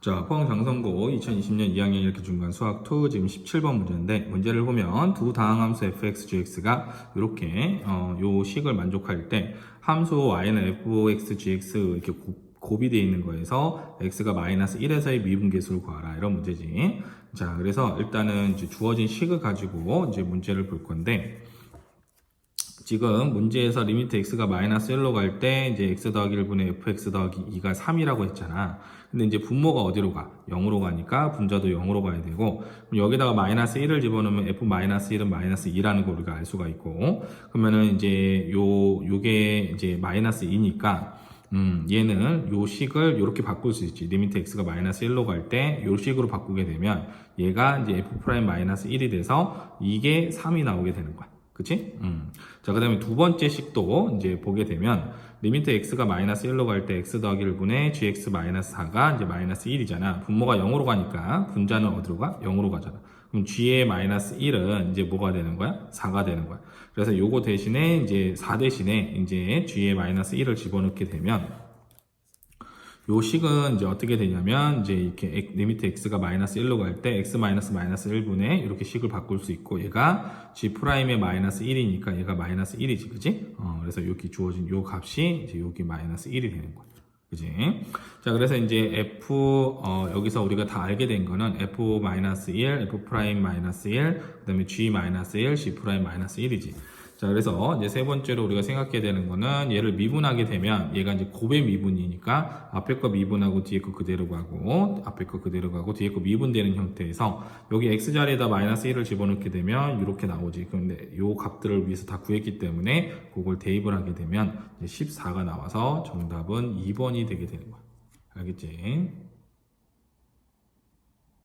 자, 포항 장성고 2020년 2학년 이렇게 중간 수학 2 지금 17번 문제인데 문제를 보면 두 다항함수 fx, gx가 이렇게 어, 요 식을 만족할 때 함수 y는 fx, gx 이렇게 고, 곱이 되어 있는 거에서 x가 마이너스 1에서의 미분계수를 구하라 이런 문제지. 자, 그래서 일단은 이제 주어진 식을 가지고 이제 문제를 볼 건데 지금 문제에서 리미트 x가 마이너스 1로 갈 때 이제 x 더하기 1분의 fx 더하기 2가 3이라고 했잖아. 근데 이제 분모가 어디로 가? 0으로 가니까 분자도 0으로 가야 되고 그럼 여기다가 마이너스 1을 집어넣으면 f 마이너스 1은 마이너스 2라는 거 우리가 알 수가 있고 그러면은 이제 요 요게 이제 마이너스 2니까 음, 얘는 요 식을 이렇게 바꿀 수 있지. 리미트 x가 마이너스 1로 갈 때 요 식으로 바꾸게 되면 얘가 이제 f 프라임 마이너스 1이 돼서 이게 3이 나오게 되는 거야. 그치? 음. 자, 그 다음에 두 번째 식도 이제 보게 되면 리미트 x가 마이너스 1로 갈 때 x 더하기 1분의 gx 마이너스 4가 이제 마이너스 1이잖아. 분모가 0으로 가니까 분자는 어디로 가? 0으로 가잖아. 그럼 g의 마이너스 1은 이제 뭐가 되는 거야? 4가 되는 거야. 그래서 요거 대신에 이제 4 대신에 이제 g의 마이너스 1을 집어넣게 되면 요 식은 이제 어떻게 되냐면 이제 이렇게 엑- 리미트 x가 마이너스 1로 갈 때 x 마이너스 마이너스 1분의 이렇게 식을 바꿀 수 있고 얘가 g 프라임의 마이너스 1이니까 얘가 마이너스 1이지 그지? 어, 그래서 여기 주어진 요 값이 이제 여기 마이너스 1이 되는 거야. 그지? 자, 그래서 이제 f 어, 여기서 우리가 다 알게 된 거는 f 마이너스 1, f 프라임 마이너스 1, 그다음에 g 마이너스 1, g 프라임 마이너스 1이지. 자, 그래서 이제 세 번째로 우리가 생각해야 되는 거는 얘를 미분하게 되면 얘가 이제 곱의 미분이니까 앞에 거 미분하고 뒤에 거 그대로 가고 앞에 거 그대로 가고 뒤에 거 미분되는 형태에서 여기 x 자리에다 마이너스 1을 집어넣게 되면 이렇게 나오지. 그런데 요 값들을 위해서 다 구했기 때문에 그걸 대입을 하게 되면 이제 14가 나와서 정답은 2번이 되게 되는 거야. 알겠지?